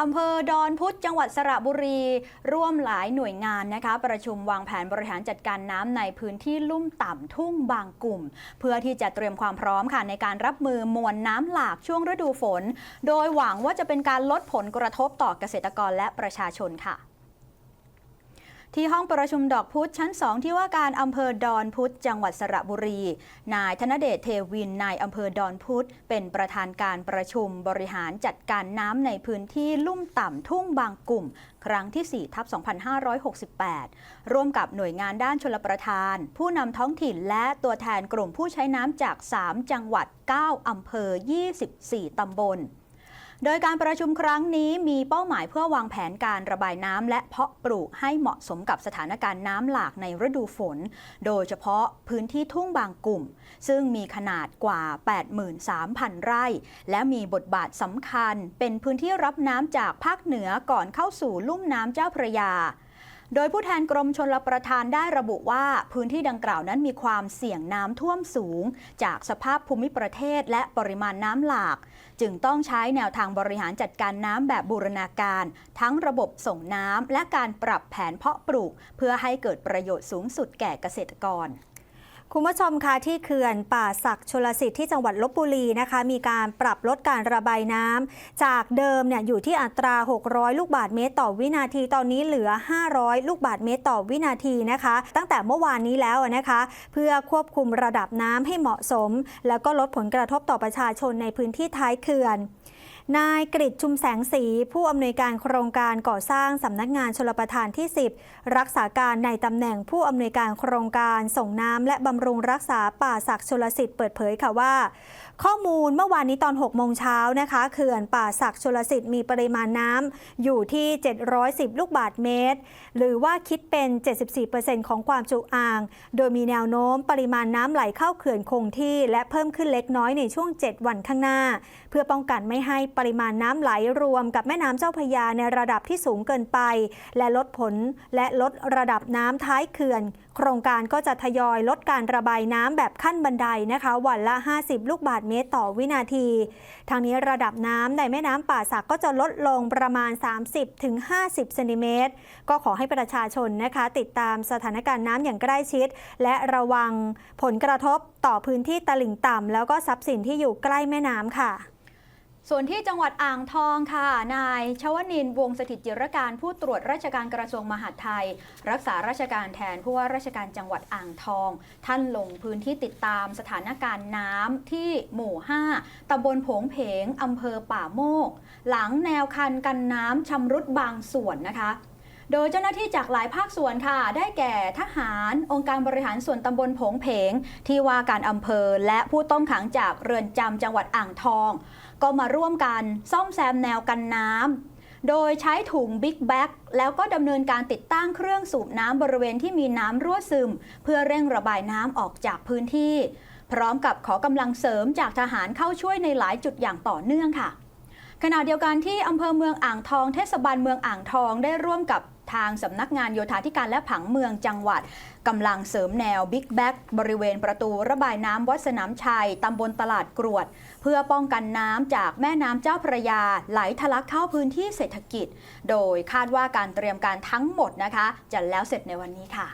อำเภอดอนพุธจังหวัดสระบุรี ร่วมหลายหน่วยงานนะคะ ประชุมวางแผนบริหารจัดการน้ำในพื้นที่ลุ่มต่ำทุ่งบางกลุ่ม เพื่อที่จะเตรียมความพร้อมค่ะในการรับมือมวลน้ำหลากช่วงฤดูฝน โดยหวังว่าจะเป็นการลดผลกระทบต่อเกษตรกรและประชาชนค่ะ ที่ห้องประชุมดอกพุธชั้น 2 ที่ว่าการอำเภอดอนพุธจังหวัดสระบุรี นายธนเดชเทวินนายอำเภอดอนพุธเป็นประธานการประชุมบริหารจัดการน้ำในพื้นที่ลุ่มต่ำทุ่งบางกลุ่ม ครั้งที่ 4 ทับ 2568 ร่วมกับหน่วยงานด้านชลประทาน ผู้นำท้องถิ่นและตัวแทนกลุ่มผู้ใช้น้ำจาก 3 จังหวัด 9 อำเภอ 24 ตำบล โดยการประชุมครั้งนี้มีเป้าหมายเพื่อวางแผนการระบายน้ำและเพาะปลูกให้เหมาะสมกับสถานการณ์น้ำหลากในฤดูฝน โดยเฉพาะพื้นที่ทุ่งบางกลุ่ม ซึ่งมีขนาดกว่า 83,000 ไร่ และมีบทบาทสำคัญเป็นพื้นที่รับน้ำจากภาคเหนือก่อนเข้าสู่ลุ่มน้ำเจ้าพระยา โดยผู้แทนกรมชลประทานได้ระบุว่าพื้นที่ดังกล่าวนั้นมีความเสี่ยงน้ำท่วมสูง จากสภาพภูมิประเทศและปริมาณน้ำหลาก จึงต้องใช้แนวทางบริหารจัดการน้ำแบบบูรณาการ ทั้งระบบส่งน้ำและการปรับแผนเพาะปลูก เพื่อให้เกิดประโยชน์สูงสุดแก่เกษตรกร คุณผู้ชมคะที่เขื่อนป่าศักดิ์ชลสิทธิ์ที่จังหวัดลบบุรีนะคะ มีการปรับลดการระบายน้ำจากเดิมเนี่ยอยู่ที่อัตรา 600 ลูกบาทเมตร ต่อวินาทีตอนนี้เหลือ 500 ลูกบาทเมตร ต่อวินาทีนะคะ ตั้งแต่เมื่อวานนี้แล้วนะคะ เพื่อควบคุมระดับน้ำให้เหมาะสม แล้วก็ลดผลกระทบต่อประชาชนในพื้นที่ท้ายเขื่อน นายกริชชุมแสงสี ผู้อำนวยการโครงการก่อสร้างสำนักงานชลประทานที่ 10 รักษาการในตำแหน่งผู้อำนวยการโครงการส่งน้ำและบำรุงรักษาป่าศักดิ์ชลสิทธิ์เปิดเผยค่ะว่า ข้อมูลเมื่อวานนี้ตอน 6 โมงเช้านะคะเขื่อนป่าศักดิ์ชลสิทธิ์มีปริมาณน้ำอยู่ที่ 710 ลูกบาทเมตร หรือว่าคิดเป็น 74%ของความจุอ่าง โดยมีแนวโน้มปริมาณน้ำไหลเข้าเขื่อนคงที่ และเพิ่มขึ้นเล็กน้อยในช่วง 7 วันข้างหน้า เพื่อป้องกันไม่ให้ปริมาณน้ำไหลรวมกับแม่น้ำเจ้าพยาในระดับที่สูงเกินไป และลดผลและลดระดับน้ำท้ายเขื่อน โครงการก็จะทยอยลดการระบายน้ำแบบขั้นบันไดนะคะ วันละ 50 ลูกบาทเมตรต่อวินาที ทางนี้ระดับน้ำในแม่น้ำป่าสักก็จะลดลงประมาณ 30-50เซนติเมตรก็ขอให้ประชาชนนะคะ ติดตามสถานการณ์น้ำอย่างใกล้ชิด และระวังผลกระทบต่อพื้นที่ตลิ่งต่ำแล้วก็ทรัพย์สินที่อยู่ใกล้แม่น้ำค่ะ ส่วนที่จังหวัดอ่างทองค่ะ นายชวนินวงสถิตจิรการผู้ตรวจราชการกระทรวงมหาดไทย รักษาราชการแทนผู้ว่าราชการจังหวัดอ่างทอง ท่านลงพื้นที่ติดตามสถานการณ์น้ำที่หมู่ 5ตำบลผงเพงอำเภอป่าโมก หลังแนวคันกันน้ำชำรุดบางส่วนนะคะ โดยเจ้าหน้าที่จากหลายภาคส่วนค่ะ ได้แก่ทหาร องค์การบริหารส่วนตำบลผงเพง ที่ว่าการอำเภอ และผู้ต้องขังจากเรือนจำจังหวัดอ่างทอง ก็มาร่วมกันซ่อมแซมแนวกันน้ำโดยใช้ถุงบิ๊กแบ็กแล้วก็ดำเนินการติดตั้งเครื่องสูบน้ำบริเวณที่มีน้ำรั่วซึม เพื่อเร่งระบายน้ำออกจากพื้นที่ พร้อมกับขอกำลังเสริมจากทหารเข้าช่วยในหลายจุดอย่างต่อเนื่องค่ะ ขณะเดียวกันที่อำเภอเมืองอ่างทอง เทศบาลเมืองอ่างทองได้ร่วมกับ ทางสำนักงานโยธาธิการและผังเมืองจังหวัดกำลังเสริมแนวบิ๊กแบ็กบริเวณประตูระบายน้ำวัดสนามชัยตำบลตลาดกรวด เพื่อป้องกันน้ำจากแม่น้ำเจ้าพระยา ไหลทะลักเข้าพื้นที่เศรษฐกิจ โดยคาดว่าการเตรียมการทั้งหมดนะคะ จะแล้วเสร็จในวันนี้ค่ะ